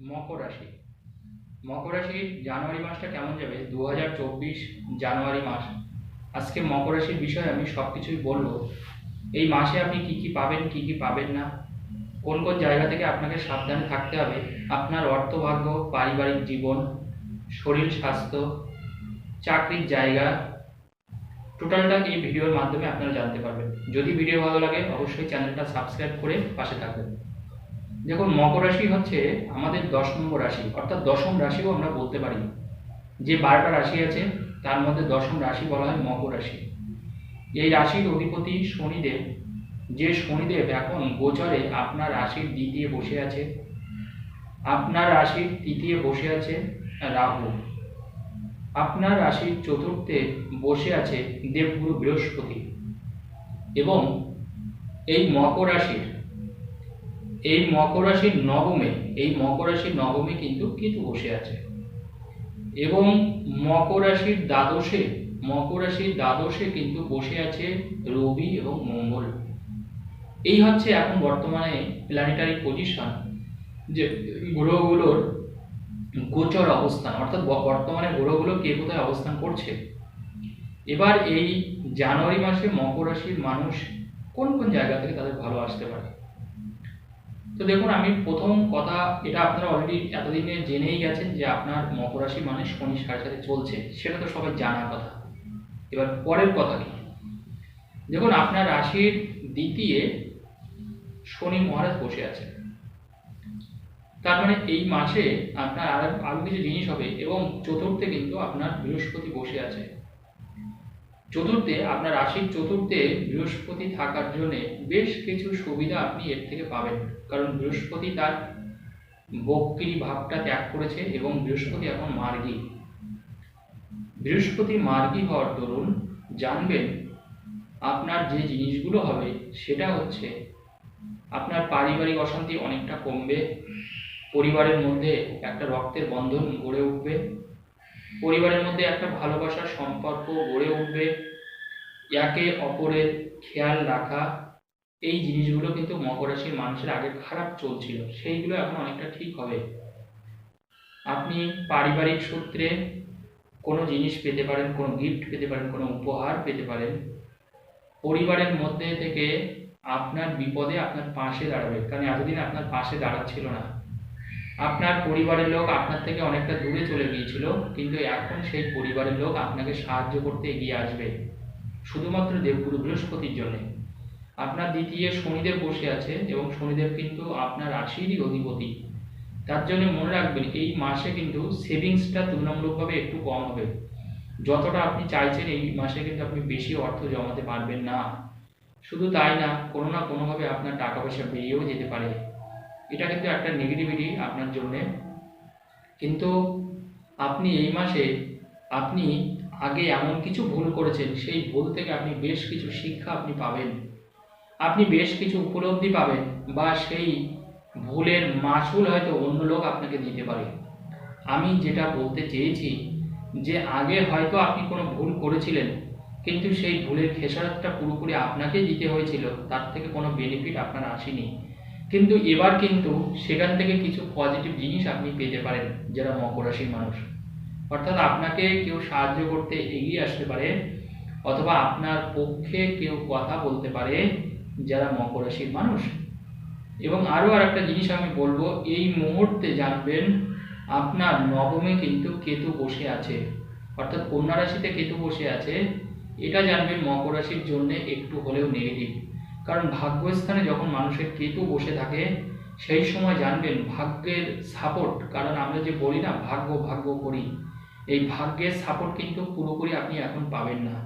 মকর রাশি। মকর রাশির জানুয়ারি মাসটা কেমন যাবে? দু হাজার চব্বিশ জানুয়ারি মাস। আজকে মকর রাশির বিষয়ে আমি সব কিছুই বলব। এই মাসে আপনি কি কি পাবেন, কি কি পাবেন না? কোন কোন জায়গা থেকে আপনাকে সাবধানে থাকতে হবে? আপনার অর্থভাগ্য, পারিবারিক জীবন, শরীর স্বাস্থ্য, চাকরির জায়গা, টোটালটা এই ভিডিওর মাধ্যমে আপনারা জানতে পারবেন। যদি ভিডিও ভালো লাগে, অবশ্যই চ্যানেলটা সাবস্ক্রাইব করে পাশে থাকবেন। দেখুন, মকর রাশি হচ্ছে আমাদের দশ নম্বর রাশি, অর্থাৎ দশম রাশিও আমরা বলতে পারি। যে বারোটা রাশি আছে, তার মধ্যে দশম রাশি বলা হয় মকর রাশি। এই রাশির অধিপতি শনিদেব, যে শনিদেব এখন গোচরে আপনার রাশির দ্বিতীয় বসে আছে, আপনার রাশির তৃতীয় বসে আছে রাহু। আপনার রাশির চতুর্থে বসে আছে দেবগুরু বৃহস্পতি। এবং এই মকর রাশির এই মকর রাশির নবমে, এই মকর রাশির নবমে কিন্তু কেতু বসে আছে। এবং মকর রাশির দ্বাদশে, মকর রাশির দ্বাদশে কিন্তু বসে আছে রবি এবং মঙ্গল। এই হচ্ছে এখন বর্তমানে প্ল্যানেটারি পজিশন যে গ্রহগুলোর গোচর অবস্থান, অর্থাৎ বর্তমানে গ্রহগুলো কে কোথায় অবস্থান করছে। এবার এই জানুয়ারি মাসে মকর রাশির মানুষ কোন কোন জায়গা থেকে তাদের ভালো আসতে পারে? তো দেখুন, আমি প্রথম কথা এটা আপনারা অলরেডি এতদিনে জেনেই গেছেন যে আপনার মকর রাশি মানে শনি সাড়ে সাথে চলছে, সেটা তো সবাই জানার কথা। এবার পরের কথা কি? দেখুন, আপনার রাশির দ্বিতীয় শনি মহারাজ বসে আছে তার মানে এই মাসে আপনার আর, আরও কিছু জিনিস হবে এবং চতুর্থে কিন্তু আপনার বৃহস্পতি বসে আছে। চতুর্থে, আপনার রাশির চতুর্থে বৃহস্পতি থাকার জন্য বেশ কিছু সুবিধা আপনি এর থেকে পাবেন। কারণ বৃহস্পতি তার বক্রি ভাবটা ত্যাগ করেছে এবং বৃহস্পতি এখন মার্গী। বৃহস্পতি মার্গী হওয়ার দরুন জানবেন আপনার যে জিনিসগুলো হবে সেটা হচ্ছে আপনার পারিবারিক অশান্তি অনেকটা কমবে, পরিবারের মধ্যে একটা রক্তের বন্ধন গড়ে উঠবে পরিবারের মধ্যে একটা ভালোবাসার সম্পর্ক গড়ে উঠবে। একে অপরের খেয়াল রাখা, এই জিনিসগুলো কিন্তু মকর রাশির মানুষের আগে খারাপ চলছিল, সেইগুলো এখন অনেকটা ঠিক হবে। আপনি পারিবারিক সূত্রে কোনো জিনিস পেতে পারেন, কোনো গিফট পেতে পারেন, কোনো উপহার পেতে পারেন, পরিবারের মধ্যে থেকে আপনার বিপদে আপনার পাশে দাঁড়াবে। কারণ এতদিন আপনার পাশে দাঁড়াচ্ছিল না। আপনার পরিবারের লোক আপনার থেকে অনেকটা দূরে চলে গিয়েছিল, কিন্তু এখন সেই পরিবারের লোক আপনাকে সাহায্য করতে এগিয়ে আসবে। শুধুমাত্র দেবগুরু বৃহস্পতির জন্য। আপনার দ্বিতীয় শনিদেব বসে আছে এবং শনিদেব কিন্তু আপনার রাশিরই অধিপতি। তার জন্য মনে রাখবেন, এই মাসে কিন্তু সেভিংসটা তুলনামূলকভাবে একটু কম হবে। যতটা আপনি চাইছেন এই মাসে কিন্তু আপনি বেশি অর্থ জমাতে পারবেন না। শুধু তাই না, কোনো না কোনোভাবে আপনার টাকা পয়সা বেরিয়েও যেতে পারে। এটা কিন্তু একটা নেগেটিভিটি আপনার জন্যে। কিন্তু আপনি এই মাসে আপনি আগে এমন কিছু ভুল করেছেন, সেই ভুল থেকে আপনি বেশ কিছু শিক্ষা আপনি পাবেন। আপনি বেশ কিছু উপলব্ধি পাবেন বা সেই ভুলের মাসুল হয়তো অন্য লোক আপনাকে দিতে পারে। আমি যেটা বলতে চেয়েছি যে আগে হয়তো আপনি কোনো ভুল করেছিলেন, কিন্তু সেই ভুলের খেসারতটা পুরোপুরি আপনাকে দিতে হয়েছিল, তার থেকে কোনো বেনিফিট আপনার আসেনি। কিন্তু এবার কিন্তু সেখান থেকে কিছু পজিটিভ জিনিস আপনি পেতে পারেন, যারা মকর রাশির মানুষ। অর্থাৎ আপনাকে কেউ সাহায্য করতে এগিয়ে আসতে পারে, অথবা আপনার পক্ষে কেউ কথা বলতে পারে, যারা মকর রাশির মানুষ। এবং আরও আর একটা জিনিস আমি বলব, এই মুহূর্তে জানবেন, আপনার নবমে কিন্তু কেতু বসে আছে। অর্থাৎ কন্যা রাশিতে কেতু বসে আছে। এটা জানবেন মকর রাশির জন্য একটু হলেও নেগেটিভ কারণ ভাগ্যস্থানে যখন মানুষের কেতু বসে থাকে, সেই সময় জানবেন ভাগ্যের সাপোর্ট কারণ আমরা যে বলি না, ভাগ্য ভাগ্য করি। এই ভাগ্যের সাপোর্ট কিন্তু পুরোপুরি আপনি এখন পাবেন না।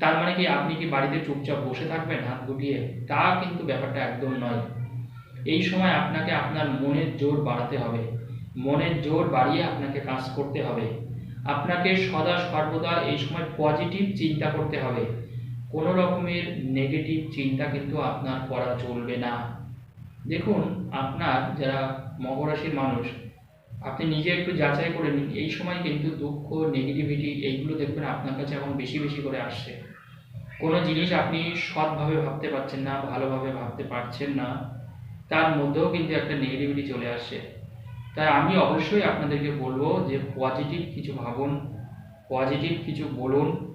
তার মানে কি, আপনি কি বাড়িতে চুপচাপ বসে থাকবেন, হাত গুটিয়ে? তা কিন্তু ব্যাপারটা একদম নয়। এই সময় আপনাকে আপনার মনের জোর বাড়াতে হবে। মনের জোর বাড়িয়ে আপনাকে কাজ করতে হবে। আপনাকে সদা সর্বদা এই সময় পজিটিভ চিন্তা করতে হবে। কোনো রকমের নেগেটিভ চিন্তা কিন্তু আপনার করা চলবে না। দেখুন, আপনার যারা মকর রাশির মানুষ, আপনি নিজে একটু যাচাই করে নিন। এই সময় কিন্তু দুঃখ নেগেটিভিটি এইগুলো দেখবেন আপনার কাছে এখন বেশি বেশি করে আসছে। কোনো জিনিস আপনি সৎভাবে ভাবতে পারছেন না, ভালোভাবে ভাবতে পারছেন না, তার মধ্যেও কিন্তু একটা নেগেটিভিটি চলে আসছে। তাই আমি অবশ্যই আপনাদেরকে বলব যে পজিটিভ কিছু ভাবুন পজিটিভ কিছু বলুন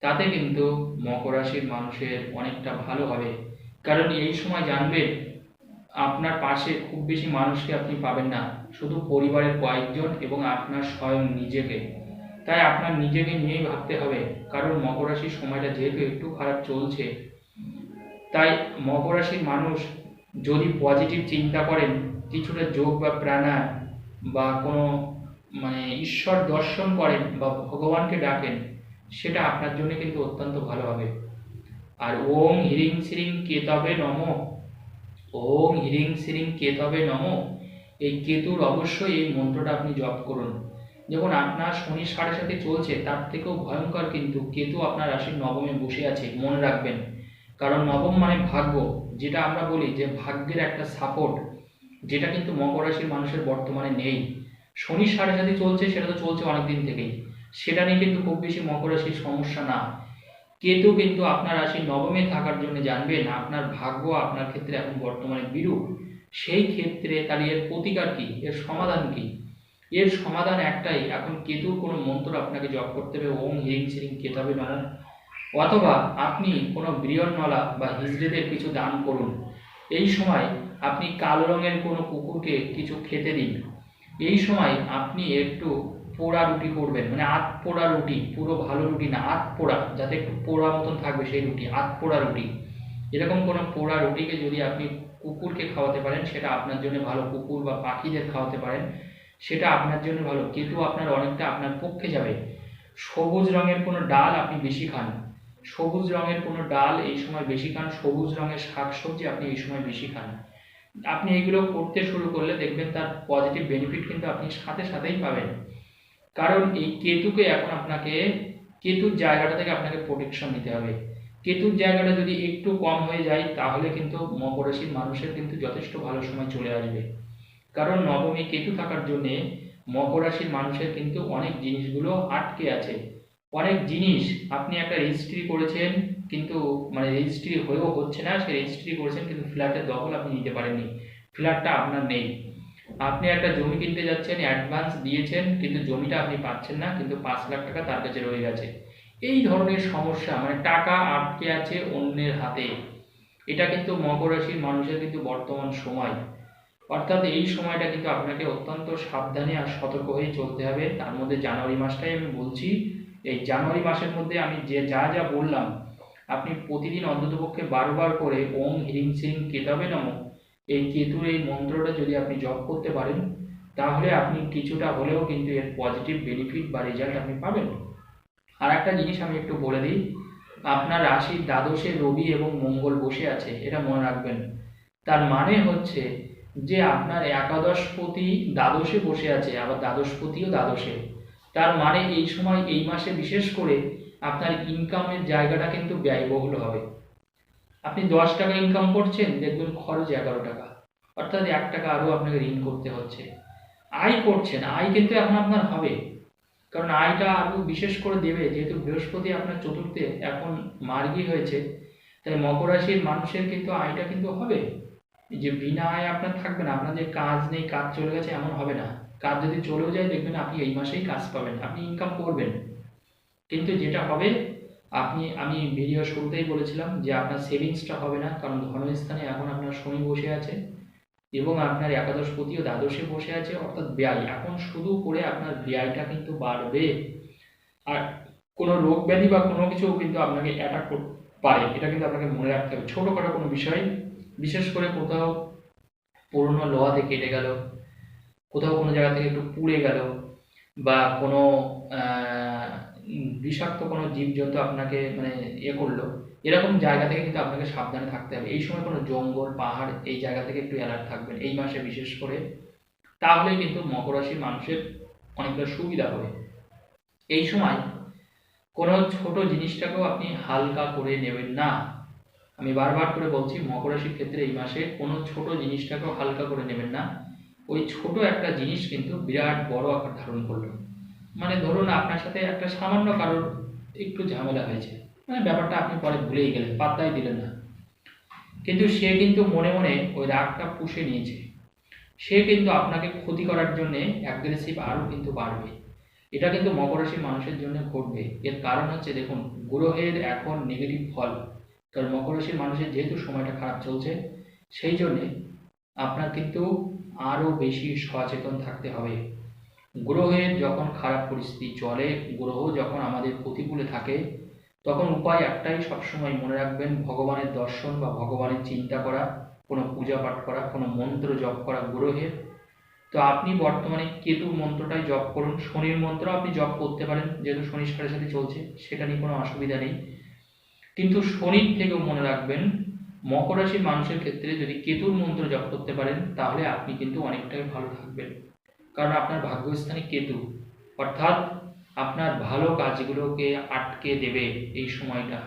তাতে কিন্তু মকর রাশির মানুষের অনেকটা ভালো হবে। কারণ এই সময় জানবেন, আপনার পাশে খুব বেশি মানুষকে আপনি পাবেন না। শুধু পরিবারের কয়েকজন এবং আপনার স্বয়ং নিজেকে। তাই আপনার নিজেকে নিয়েই ভাবতে হবে, কারণ মকর রাশির সময়টা যেহেতু একটু খারাপ চলছে, তাই মকর রাশির মানুষ যদি পজিটিভ চিন্তা করেন, কিছুটা যোগ বা প্রাণায়াম বা কোনো মানে ঈশ্বর দর্শন করেন বা ভগবানকে ডাকেন সেটা আপনার জন্য কিন্তু অত্যন্ত ভালো হবে। আর ওম হিরিং শ্রিং কেতবে নম, ওম হিরিং শ্রিং কেতবে নম, এই কেতুর অবশ্যই এই মন্ত্রটা আপনি জপ করুন। যখন আপনার শনি সাড়ে সাথে চলছে, তার থেকেও ভয়ঙ্কর কিন্তু কেতু আপনার রাশির নবমে বসে আছে, মনে রাখবেন। কারণ নবম মানে ভাগ্য, যেটা আমরা বলি যে ভাগ্যের একটা সাপোর্ট যেটা কিন্তু মকর রাশির মানুষের বর্তমানে নেই। শনি সাড়ে সাথে চলছে, সেটা তো চলছে অনেক দিন থেকেই। সেটা নিয়ে কিন্তু খুব বেশি মকর রাশির সমস্যা না। কেতু কিন্তু আপনার রাশির নবমে থাকার জন্য জানবেন আপনার ভাগ্য আপনার ক্ষেত্রে এখন বর্তমানে বিরূপ। সেই ক্ষেত্রে তার এর প্রতিকার কি? এর সমাধান কি? এর সমাধান একটাই, এখন কেতুর কোনো মন্ত্র আপনাকে জপ করতে হবে, ওম হিরিং সিরিং কেতাবে নম। অথবা আপনি কোনো বৃহন্নলা বা হিজড়েদের কিছু দান করুন। এই সময় আপনি কালো রঙের কোনো কুকুরকে কিছু খেতে দিন। এই সময় আপনি একটু পোড়া রুটি করবেন মানে আত পোড়া রুটি, পুরো ভালো রুটি না আত পোড়া, যাতে একটু পোড়া মতন থাকবে সেই রুটি আত পোড়া রুটি। এরকম কোনো পোড়া রুটিকে যদি আপনি কুকুরকে খাওয়াতে পারেন, সেটা আপনার জন্য ভালো, কুকুর বা পাখিদের খাওয়াতে পারেন, সেটা আপনার জন্য ভালো কেতু আপনার অনেকটা আপনার পক্ষে যাবে। সবুজ রঙের কোনো ডাল আপনি বেশি খান। সবুজ রঙের কোনো ডাল এই সময় বেশি খান, সবুজ রঙের শাকসবজি আপনি এই সময় বেশি খান। আপনি এগুলো করতে শুরু করলে দেখবেন তার পজিটিভ বেনিফিট কিন্তু আপনি সাথে সাথেই পাবেন। কারণ এই কেতুকে এখন আপনাকে, কেতুর জায়গাটা থেকে আপনাকে প্রোটেকশন নিতে হবে। কেতুর জায়গাটা যদি একটু কম হয়ে যায়, তাহলে কিন্তু মকর রাশির মানুষের কিন্তু যথেষ্ট ভালো সময় চলে আসবে। কারণ নবমী কেতু থাকার জন্যে মকর রাশির মানুষের কিন্তু অনেক জিনিসগুলো আটকে আছে। অনেক জিনিস আপনি একটা রেজিস্ট্রি করেছেন, কিন্তু মানে রেজিস্ট্রি হয়েও হচ্ছে না সে রেজিস্ট্রি করেছেন, কিন্তু ফ্ল্যাটের দখল আপনি নিতে পারেননি। ফ্ল্যাটটা আপনার নেই। আপনি একটা জমি কিনতে যাচ্ছেন অ্যাডভান্স দিয়েছেন, কিন্তু জমিটা আপনি পাচ্ছেন না, কিন্তু পাঁচ লাখ টাকা তার কাছে রয়ে গেছে। এই ধরনের সমস্যা মানে টাকা আটকে আছে অন্যের হাতে। এটা কিন্তু মকর রাশির মানুষের কিন্তু বর্তমান সময়। অর্থাৎ এই সময়টা কিন্তু আপনাকে অত্যন্ত সাবধানে আর সতর্ক হয়ে চলতে হবে। তার মধ্যে জানুয়ারি মাসটাই আমি বলছি। এই জানুয়ারি মাসের মধ্যে আমি যে যা যা বললাম, আপনি প্রতিদিন অন্ততপক্ষে বারবার করে ওম হিরিং সিং কেতাবে নম এই কেতুর এই মন্ত্রটা যদি আপনি জপ করতে পারেন, তাহলে আপনি কিছুটা হলেও কিন্তু এর পজিটিভ বেনিফিট বা রেজাল্ট আপনি পাবেন। আর একটা জিনিস আমি একটু বলে দিই, আপনার রাশির দ্বাদশে রবি এবং মঙ্গল বসে আছে, এটা মনে রাখবেন। তার মানে হচ্ছে যে আপনার একাদশপতি দ্বাদশে বসে আছে, আবার দ্বাদশপতিও দ্বাদশে। তার মানে এই সময় এই মাসে বিশেষ করে আপনার ইনকামের জায়গাটা কিন্তু ব্যয়বহুল হবে। আপনি দশ টাকা ইনকাম করছেন, দেখবেন খরচ এগারো টাকা। অর্থাৎ এক টাকা আরও আপনাকে ঋণ করতে হচ্ছে। আয় করছেন, আয় কিন্তু এখন আপনার হবে। কারণ আয়টা আরও বিশেষ করে দেবে, যেহেতু বৃহস্পতি আপনার চতুর্থে, এখন মার্গী হয়েছে। তাই মকর রাশির মানুষের কিন্তু আয়টা কিন্তু হবে। যে বিনা আয় আপনার থাকবে না আপনার যে কাজ নেই, কাজ চলে গেছে, এমন হবে না। কাজ যদি চলেও যায়, দেখবেন আপনি এই মাসেই কাজ পাবেন, আপনি ইনকাম করবেন। কিন্তু যেটা হবে আপনি, আমি ভিডিও শুরুতেই বলেছিলাম যে আপনার সেভিংসটা হবে না, কারণ ধর্মস্থানে এখন আপনার শনি বসে আছে এবং আপনার একাদশপতিও দ্বাদশে বসে আছে, অর্থাৎ ব্যয় এখন শুধু করে আপনার ব্যয়টা কিন্তু বাড়বে। আর কোনো রোগ ব্যাধি বা কোনো কিছু কিন্তু আপনাকে অ্যাটাক পারে। এটা কিন্তু আপনাকে মনে রাখতে হবে। ছোটোখাটো কোনো বিষয়, বিশেষ করে কোথাও পুরনো লোহাতে কেটে গেল, কোথাও কোনো জায়গা থেকে একটু পুড়ে গেল বা কোনো বিষাক্ত কোনো জীবজন্তু আপনাকে মানে ইয়ে করল, এরকম জায়গা থেকে কিন্তু আপনাকে সাবধানে থাকতে হবে। এই সময় কোনো জঙ্গল, পাহাড় এই জায়গা থেকে একটু অ্যালার্ট থাকবেন এই মাসে বিশেষ করে। তাহলে কিন্তু মকর রাশির মানুষের অনেকটা সুবিধা হবে। এই সময় কোনো ছোট জিনিসটাকেও আপনি হালকা করে নেবেন না। আমি বারবার করে বলছি মকর রাশির ক্ষেত্রে এই মাসে কোনো ছোট জিনিসটাকেও হালকা করে নেবেন না। ওই ছোট একটা জিনিস কিন্তু বিরাট বড় আকার ধারণ করল। মানে ধরুন আপনার সাথে একটা সামান্য কারোর একটু ঝামেলা হয়েছে। মানে ব্যাপারটা আপনি পরে ভুলেই গেলেন, পাত্তাই দিলেন না। কিন্তু সে কিন্তু মনে মনে ওই রাগটা পুষে নিয়েছে। সে কিন্তু আপনাকে ক্ষতি করার জন্য অ্যাগ্রেসিভ আরও কিন্তু বাড়বে। এটা কিন্তু মকর রাশির মানুষের জন্য ঘটবে। এর কারণ হচ্ছে দেখুন, গ্রহের এখন নেগেটিভ ফল। কারণ মকর রাশির মানুষের যেহেতু সময়টা খারাপ চলছে, সেই জন্যে আপনার কিন্তু আরও বেশি সচেতন থাকতে হবে। গ্রহের যখন খারাপ পরিস্থিতি চলে, গ্রহ যখন আমাদের প্রতিকূলে থাকে, তখন উপায় একটাই সবসময় মনে রাখবেন, ভগবানের দর্শন বা ভগবানের চিন্তা করা, কোনো পূজা পাঠ করা, কোনো মন্ত্র জপ করা গ্রহের। তো আপনি বর্তমানে কেতুর মন্ত্রটাই জপ করুন। শনির মন্ত্র আপনি জপ করতে পারেন, যেহেতু শনি সাড়ে সাথে চলছে, সেটা নিয়ে কোনো অসুবিধা নেই। কিন্তু শনির থেকেও মনে রাখবেন, মকর রাশির মানুষের ক্ষেত্রে যদি কেতুর মন্ত্র জপ করতে পারেন, তাহলে আপনি কিন্তু অনেকটাই ভালো থাকবেন। কারণ আপনার ভাগ্যস্থানে কেতু। অর্থাৎ আপনার ভালো কাজগুলোকে আটকে দেবে এই সময়টা।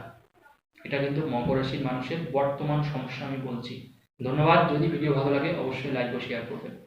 এটা কিন্তু মকর রাশির মানুষের বর্তমান সমস্যা আমি বলছি। ধন্যবাদ। যদি ভিডিও ভালো লাগে, অবশ্যই লাইক ও শেয়ার করবেন।